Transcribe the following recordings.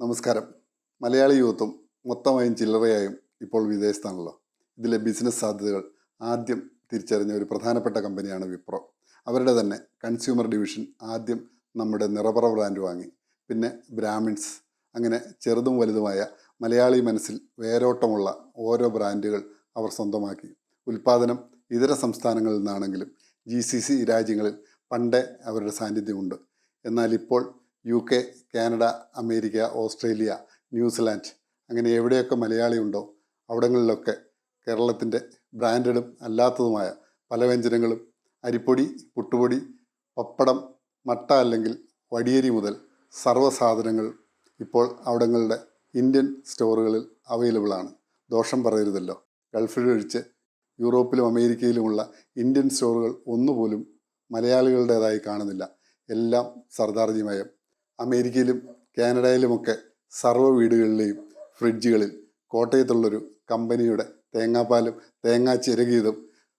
നമസ്കാരം. മലയാളി യുവത്വം മൊത്തമായും ചില്ലറയായും ഇപ്പോൾ വിദേശത്താണല്ലോ. ഇതിലെ ബിസിനസ് സാധ്യതകൾ ആദ്യം തിരിച്ചറിഞ്ഞ ഒരു പ്രധാനപ്പെട്ട കമ്പനിയാണ് വിപ്രോ. അവരുടെ തന്നെ കൺസ്യൂമർ ഡിവിഷൻ ആദ്യം നമ്മുടെ നിറപറ ബ്രാൻഡ് വാങ്ങി. പിന്നെ ബ്രാഹ്മിൺസ് അങ്ങനെ ചെറുതും വലുതുമായ മലയാളി മനസ്സിൽ വേരോട്ടമുള്ള ഓരോ ബ്രാൻഡുകൾ അവർ സ്വന്തമാക്കി. ഉൽപ്പാദനം ഇതര സംസ്ഥാനങ്ങളിൽ നിന്നാണെങ്കിലും ജി സി സി രാജ്യങ്ങളിൽ പണ്ടേ അവരുടെ സാന്നിധ്യമുണ്ട്. എന്നാൽ ഇപ്പോൾ U K Canada America Australia New Zealand അങ്ങനെ എവിടെയൊക്കെ മലയാളി ഉണ്ടോ അവിടങ്ങളിലൊക്കെ കേരളത്തിന്റെ ബ്രാൻഡഡും അല്ലാത്തതുമായ പല വ്യഞ്ജനങ്ങളും അരിപ്പൊടി പുട്ടുപൊടി പപ്പടം മട്ട അല്ലെങ്കിൽ വടിയരി മുതൽ സർവസാധനങ്ങൾ ഇപ്പോൾ അവിടങ്ങളുടെ ഇന്ത്യൻ സ്റ്റോറുകളിൽ അവൈലബിളാണ് ദോഷം പറയരുതല്ലോ. ഗൾഫിലൊഴിച്ച് യൂറോപ്പിലും അമേരിക്കയിലുമുള്ള ഇന്ത്യൻ സ്റ്റോറുകൾ ഒന്നുപോലും മലയാളികളുടേതായി കാണുന്നില്ല. എല്ലാം സർദാർജി മയം അമേരിക്കയിലും കാനഡയിലുമൊക്കെ സർവ വീടുകളിലെയും ഫ്രിഡ്ജുകളിൽ കോട്ടയത്തുള്ളൊരു കമ്പനിയുടെ തേങ്ങാപ്പാലും തേങ്ങാ ചിരകിയതും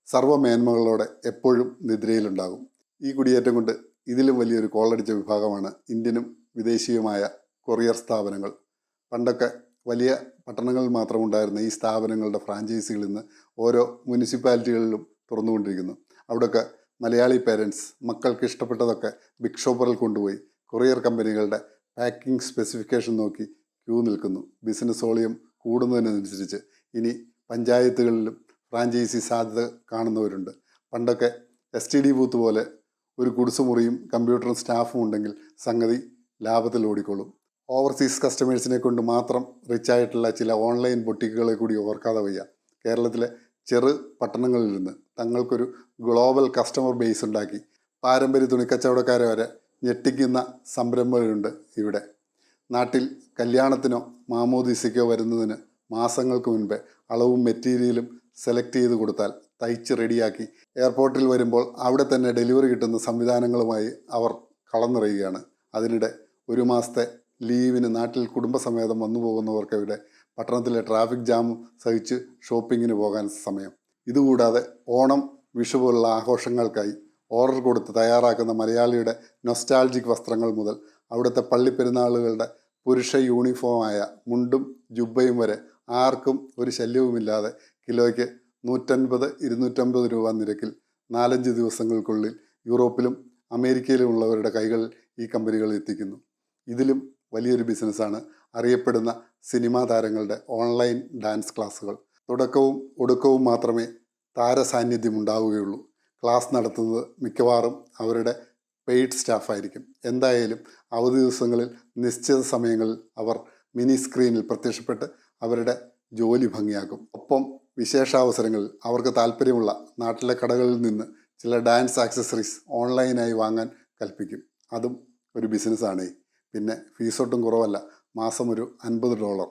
സർവ മേന്മകളോടെ എപ്പോഴും നിദ്രയിലുണ്ടാകും. ഈ കുടിയേറ്റം കൊണ്ട് ഇതിലും വലിയൊരു കോളടിച്ച വിഭാഗമാണ് ഇന്ത്യനും വിദേശീയമായ കൊറിയർ സ്ഥാപനങ്ങൾ. പണ്ടൊക്കെ വലിയ പട്ടണങ്ങളിൽ മാത്രം ഉണ്ടായിരുന്ന ഈ സ്ഥാപനങ്ങളുടെ ഫ്രാഞ്ചൈസികൾ ഇന്ന് ഓരോ മുനിസിപ്പാലിറ്റികളിലും തുറന്നുകൊണ്ടിരിക്കുന്നു. അവിടെയൊക്കെ മലയാളി പേരൻസ് മക്കൾക്ക് ഇഷ്ടപ്പെട്ടതൊക്കെ ബിഗ് ഷോപ്പറിൽ കൊണ്ടുപോയി കൊറിയർ കമ്പനികളുടെ പാക്കിംഗ് സ്പെസിഫിക്കേഷൻ നോക്കി ക്യൂ നിൽക്കുന്നു. ബിസിനസ് വോളിയം കൂടുന്നതിനനുസരിച്ച് ഇനി പഞ്ചായത്തുകളിലും ഫ്രാഞ്ചൈസി സാധ്യത കാണുന്നവരുണ്ട്. പണ്ടൊക്കെ എസ് ടി ഡി ബൂത്ത് പോലെ ഒരു കുടിസുമുറിയും കമ്പ്യൂട്ടറും സ്റ്റാഫും ഉണ്ടെങ്കിൽ സംഗതി ലാഭത്തിൽ ഓടിക്കൊള്ളും ഓവർസീസ് കസ്റ്റമേഴ്സിനെ കൊണ്ട് മാത്രം റിച്ച് ആയിട്ടുള്ള ചില ഓൺലൈൻ ബൊട്ടിക്കുകളെ കൂടി ഓർക്കാതെ വയ്യ. കേരളത്തിലെ ചെറു പട്ടണങ്ങളിൽ നിന്ന് തങ്ങൾക്കൊരു ഗ്ലോബൽ കസ്റ്റമർ ബേസ് ഉണ്ടാക്കി. പാരമ്പര്യ തുണിക്കച്ചവടക്കാരെ വരെ ഞെട്ടിക്കുന്ന സംരംഭകരുണ്ട് ഇവിടെ. നാട്ടിൽ കല്യാണത്തിനോ മാമോദീസയ്ക്കോ വരുന്നതിന് മാസങ്ങൾക്ക് മുൻപേ അളവും മെറ്റീരിയലും സെലക്ട് ചെയ്ത് കൊടുത്താൽ തയ്ച്ച് റെഡിയാക്കി എയർപോർട്ടിൽ വരുമ്പോൾ അവിടെ തന്നെ ഡെലിവറി കിട്ടുന്ന സംവിധാനങ്ങളുമായി അവർ കളന്നിറയുകയാണ്. അതിനിടെ ഒരു മാസത്തെ ലീവിന് നാട്ടിൽ കുടുംബസമേതം വന്നു പോകുന്നവർക്ക് ഇവിടെ പട്ടണത്തിലെ ട്രാഫിക് ജാം സഹിച്ച് ഷോപ്പിങ്ങിന് പോകാൻ സമയം. ഇതുകൂടാതെ ഓണം വിഷു പോലുള്ള ആഘോഷങ്ങൾക്കായി ഓർഡർ കൊടുത്ത് തയ്യാറാക്കുന്ന മലയാളിയുടെ നൊസ്റ്റാൾജിക് വസ്ത്രങ്ങൾ മുതൽ അവിടുത്തെ പള്ളിപ്പെരുന്നാളുകളുടെ പുരുഷ യൂണിഫോമായ മുണ്ടും ജുബയും വരെ ആർക്കും ഒരു ശല്യവുമില്ലാതെ കിലോയ്ക്ക് നൂറ്റൻപത് ഇരുന്നൂറ്റമ്പത് രൂപ നിരക്കിൽ നാലഞ്ച് ദിവസങ്ങൾക്കുള്ളിൽ യൂറോപ്പിലും അമേരിക്കയിലുമുള്ളവരുടെ കൈകളിൽ ഈ കമ്പനികൾ എത്തിക്കുന്നു. ഇതിലും വലിയൊരു ബിസിനസ്സാണ്. അറിയപ്പെടുന്ന സിനിമാ താരങ്ങളുടെ ഓൺലൈൻ ഡാൻസ് ക്ലാസ്സുകൾ. തുടക്കവും ഒടുക്കവും മാത്രമേ താരസാന്നിധ്യം ഉണ്ടാവുകയുള്ളൂ. ക്ലാസ് നടത്തുന്നത് മിക്കവാറും അവരുടെ പെയ്ഡ് സ്റ്റാഫായിരിക്കും എന്തായാലും അവധി ദിവസങ്ങളിൽ നിശ്ചിത സമയങ്ങളിൽ അവർ മിനി സ്ക്രീനിൽ പ്രത്യക്ഷപ്പെട്ട് അവരുടെ ജോലി ഭംഗിയാക്കും. ഒപ്പം വിശേഷാവസരങ്ങളിൽ അവർക്ക് താല്പര്യമുള്ള നാട്ടിലെ കടകളിൽ നിന്ന് ചില ഡാൻസ് ആക്സസറീസ് ഓൺലൈനായി വാങ്ങാൻ കൽപ്പിക്കും. അതും ഒരു ബിസിനസ്സാണ് പിന്നെ ഫീസൊട്ടും കുറവല്ല. മാസം ഒരു അൻപത് ഡോളർ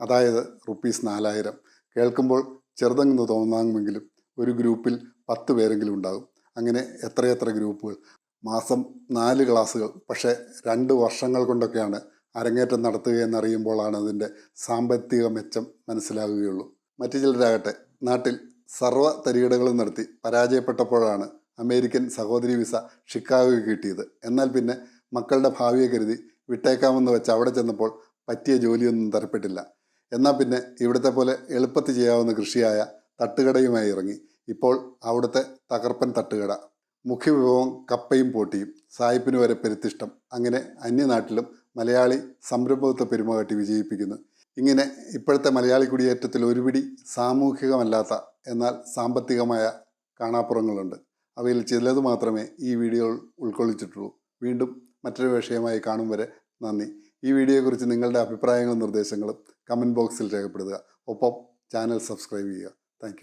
അതായത് റുപ്പീസ് നാലായിരം. കേൾക്കുമ്പോൾ ചെറുതെന്ന് തോന്നാമെങ്കിലും ഒരു ഗ്രൂപ്പിൽ പത്ത് പേരെങ്കിലും ഉണ്ടാകും. അങ്ങനെ എത്രയെത്ര ഗ്രൂപ്പുകൾ? മാസം നാല് ക്ലാസ്സുകൾ. പക്ഷേ രണ്ട് വർഷങ്ങൾ കൊണ്ടൊക്കെയാണ് അരങ്ങേറ്റം നടത്തുകയെന്നറിയുമ്പോഴാണ് അതിന്റെ സാമ്പത്തിക മെച്ചം മനസ്സിലാകുകയുള്ളൂ. മറ്റു ചിലരാകട്ടെ നാട്ടിൽ സർവ തരികിടകളും നടത്തി പരാജയപ്പെട്ടപ്പോഴാണ് അമേരിക്കൻ സഹോദരി വിസ ഷിക്കാഗോയ്ക്ക് കിട്ടിയത്. എന്നാൽ പിന്നെ മക്കളുടെ ഭാവിയെ കരുതി വിട്ടേക്കാമെന്ന് വെച്ച് അവിടെ ചെന്നപ്പോൾ പറ്റിയ ജോലിയൊന്നും തരപ്പെട്ടില്ല. എന്നാൽ പിന്നെ ഇവിടുത്തെ പോലെ എളുപ്പത്തിൽ ചെയ്യാവുന്ന കൃഷിയായ തട്ടുകടയുമായി ഇറങ്ങി. ഇപ്പോൾ അവിടുത്തെ തകർപ്പൻ തട്ടുകട. മുഖ്യവിഭവം കപ്പയും പോട്ടിയും സായിപ്പിന് വരെ പെരുത്തിഷ്ടം. അങ്ങനെ അന്യനാട്ടിലും മലയാളി പെരുമ പെരുമകാട്ടി വിജയിപ്പിക്കുന്നു. ഇങ്ങനെ ഇപ്പോഴത്തെ മലയാളി കുടിയേറ്റത്തിൽ ഒരുപിടി സാമൂഹികമല്ലാത്ത എന്നാൽ സാമ്പത്തികമായ കാണാപ്പുറങ്ങളുണ്ട്. അവയിൽ ചിലത് മാത്രമേ ഈ വീഡിയോ ഉൾക്കൊള്ളിച്ചിട്ടുള്ളൂ. വീണ്ടും മറ്റൊരു വിഷയമായി കാണും വരെ നന്ദി. ഈ വീഡിയോയെക്കുറിച്ച് നിങ്ങളുടെ അഭിപ്രായങ്ങളും നിർദ്ദേശങ്ങളും കമന്റ് ബോക്സിൽ രേഖപ്പെടുത്തുക. ഒപ്പം ചാനൽ സബ്സ്ക്രൈബ് ചെയ്യുക. താങ്ക്